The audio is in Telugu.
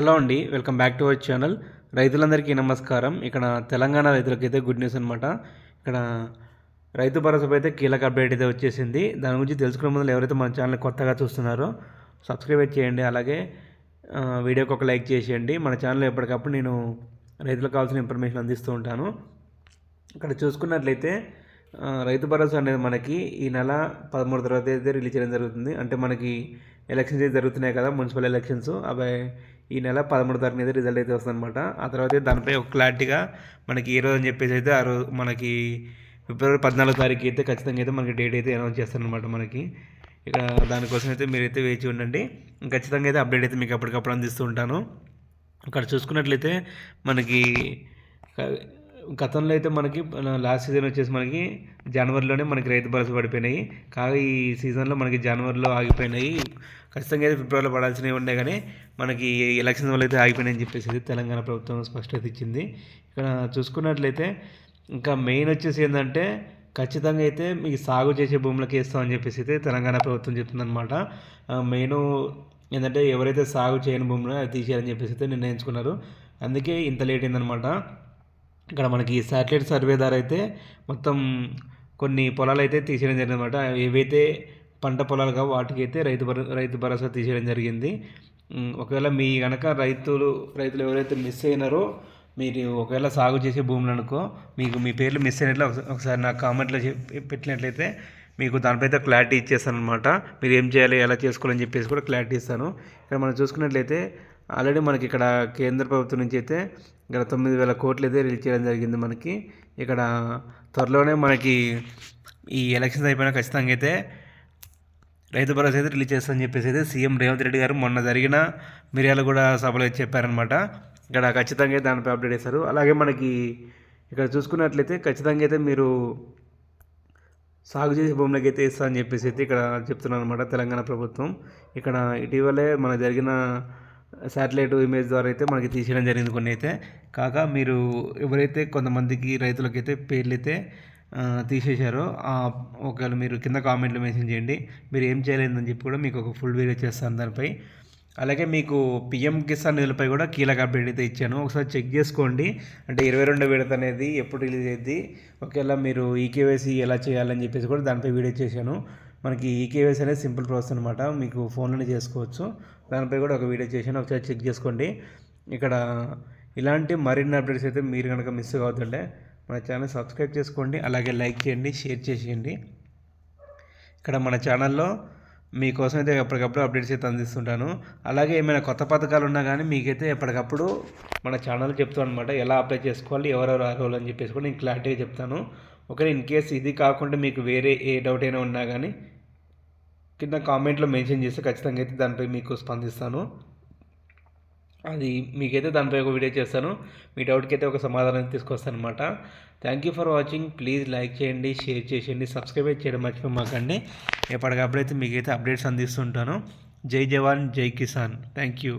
హలో అండి welcome back to our channel. రైతులందరికీ నమస్కారం. ఇక్కడ తెలంగాణ రైతులకైతే గుడ్ న్యూస్ అనమాట ఇక్కడ రైతు భరోసాపై అయితే కీలక అప్డేట్ అయితే వచ్చేసింది. దాని గురించి తెలుసుకునే ముందు ఎవరైతే మన ఛానల్ కొత్తగా చూస్తున్నారో సబ్స్క్రైబ్ చేయండి. అలాగే వీడియోకి ఒక లైక్ చేసేయండి. మన ఛానల్ ఎప్పటికప్పుడు నేను రైతులకు కావాల్సిన ఇన్ఫర్మేషన్ అందిస్తూ ఉంటాను. ఇక్కడ చూసుకున్నట్లయితే రైతు భరోసా అనేది మనకి ఈ నెల పదమూడు తర్వాత అయితే రిలీజ్ చేయడం జరుగుతుంది. అంటే మనకి ఎలక్షన్స్ అయితే జరుగుతున్నాయి కదా మున్సిపల్ ఎలక్షన్స్. అవి ఈ నెల పదమూడు తారీఖున అయితే రిజల్ట్ అయితే వస్తుందన్నమాట. ఆ తర్వాత దానిపై ఒక క్లారిటీగా మనకి ఈ రోజు అని చెప్పేసి అయితే ఆ రోజు మనకి ఫిబ్రవరి పద్నాలుగు తారీఖు అయితే ఖచ్చితంగా అయితే మనకి డేట్ అయితే అనౌన్స్ చేస్తారనమాట మనకి. ఇక దానికోసం అయితే మీరైతే వేచి ఉండండి. ఖచ్చితంగా అయితే అప్డేట్ అయితే మీకు అప్పటికప్పుడు అందిస్తూ ఉంటాను. అక్కడ చూసుకున్నట్లయితే మనకి గతంలో అయితే మనకి లాస్ట్ సీజన్ వచ్చేసి మనకి జనవరిలోనే మనకి రైతు భరోసా పడిపోయినాయి. కాగా ఈ సీజన్లో మనకి జనవరిలో ఆగిపోయినాయి. ఖచ్చితంగా అయితే ఫిబ్రవరిలో పడాల్సినవి ఉండే కానీ మనకి ఎలక్షన్ వల్ల అయితే ఆగిపోయినాయని చెప్పేసి తెలంగాణ ప్రభుత్వం స్పష్టత ఇచ్చింది. ఇక్కడ చూసుకున్నట్లయితే ఇంకా మెయిన్ వచ్చేసి ఏంటంటే ఖచ్చితంగా అయితే మీకు సాగు చేసే భూములకి ఇస్తామని చెప్పేసి అయితే తెలంగాణ ప్రభుత్వం చెప్తుందనమాట మెయిన్ ఏంటంటే ఎవరైతే సాగు చేయని భూములు అది తీసేయాలని చెప్పేసి అయితే నిర్ణయించుకున్నారు. అందుకే ఇంత లేట్ అయిందనమాట ఇక్కడ మనకి శాటిలైట్ సర్వే ద్వారా అయితే మొత్తం కొన్ని పొలాలు అయితే తీసేయడం జరిగింది అనమాట ఏవైతే పంట పొలాలు కావు వాటికి అయితే రైతు భరో రైతు భరోసా తీసేయడం జరిగింది. ఒకవేళ మీ కనుక రైతులు రైతులు ఎవరైతే మిస్ అయినారో మీరు ఒకవేళ సాగు చేసే భూములు అనుకో మీకు మీ పేర్లు మిస్ అయినట్లు ఒకసారి నాకు కామెంట్లో పెట్టినట్లయితే మీకు దానిపై అయితే క్లారిటీ ఇచ్చేస్తాను అనమాట మీరు ఏం చేయాలి ఎలా చేసుకోవాలని చెప్పేసి కూడా క్లారిటీ ఇస్తాను. ఇక్కడ మనం చూసుకున్నట్లయితే ఆల్రెడీ మనకి ఇక్కడ కేంద్ర ప్రభుత్వం నుంచి అయితే ఇక్కడ తొమ్మిది వేల కోట్లు అయితే రిలీజ్ చేయడం జరిగింది మనకి. ఇక్కడ త్వరలోనే మనకి ఈ ఎలక్షన్స్ అయిపోయినా ఖచ్చితంగా అయితే రైతు భరోసా అయితే రిలీజ్ చేస్తామని చెప్పేసి అయితే సీఎం రేవంత్ రెడ్డి గారు మొన్న జరిగిన మిర్యాల కూడా సభలో చెప్పారనమాట ఇక్కడ ఖచ్చితంగా అయితే దానిపై అప్డేట్ చేశారు అలాగే మనకి ఇక్కడ చూసుకున్నట్లయితే ఖచ్చితంగా అయితే మీరు సాగు చేసే భూములకి అయితే ఇస్తా అని చెప్పేసి అయితే ఇక్కడ చెప్తున్నాను అనమాట తెలంగాణ ప్రభుత్వం. ఇక్కడ ఇటీవలే మన జరిగిన శాటిలైట్ ఇమేజ్ ద్వారా అయితే మనకి తీసేయడం జరిగింది కొన్ని అయితే. కాక మీరు ఎవరైతే కొంతమందికి రైతులకైతే పేర్లు అయితే తీసేశారో. ఒకవేళ మీరు కింద కామెంట్లు మెన్షన్ చేయండి. మీరు ఏం చేయలేదని చెప్పి కూడా మీకు ఒక ఫుల్ వీడియో చేస్తాను దానిపై. అలాగే మీకు పిఎం కిసాన్ నిధులపై కూడా కీలక అప్డేట్ అయితే ఇచ్చాను. ఒకసారి చెక్ చేసుకోండి. అంటే ఇరవై రెండో విడత అనేది ఎప్పుడు రిలీజ్ అయ్యింది ఒకవేళ మీరు ఈకేవైసీ ఎలా చేయాలని చెప్పేసి కూడా దానిపై వీడియో చేశాను. మనకి ఈకేవైసీ అనేది సింపుల్ ప్రాసెస్ అనమాట మీకు ఫోన్లోనే చేసుకోవచ్చు. దానిపై కూడా ఒక వీడియో చేశాను. ఒకసారి చెక్ చేసుకోండి. ఇక్కడ ఇలాంటి మరిన్ని అప్డేట్స్ అయితే మీరు కనుక మిస్ అవుతుండే మన ఛానల్ సబ్స్క్రైబ్ చేసుకోండి అలాగే లైక్ చేయండి షేర్ చేసేయండి. ఇక్కడ మన ఛానల్లో మీకోసం అయితే ఎప్పటికప్పుడు అప్డేట్స్ అయితే అందిస్తుంటాను. అలాగే ఏమైనా కొత్త పథకాలు ఉన్నా కానీ మీకైతే ఎప్పటికప్పుడు మన ఛానల్ చెప్తాను అనమాట ఎలా అప్లై చేసుకోవాలి ఎవరెవరు అర్హులు అని చెప్పేసి కూడా నేను క్లారిటీగా చెప్తాను. ఒకవేళ ఇన్ కేస్ ఇది కాకుండా మీకు వేరే ఏ డౌట్ అయినా ఉన్నా కానీ కింద కామెంట్లో మెన్షన్ చేస్తే ఖచ్చితంగా అయితే దానిపై మీకు స్పందిస్తాను. అది మీకైతే దానిపై ఒక వీడియో చేస్తాను. మీ డౌట్కి అయితే ఒక సమాధానం తీసుకొస్తాను అనమాట thank you for watching please like చేయండి షేర్ చేసేయండి సబ్స్క్రైబ్ చేయడం మర్చిపోమాకండి. ఎప్పటికప్పుడైతే మీకైతే అప్డేట్స్ అందిస్తుంటాను. జై జవాన్ జై కిసాన్. Thank you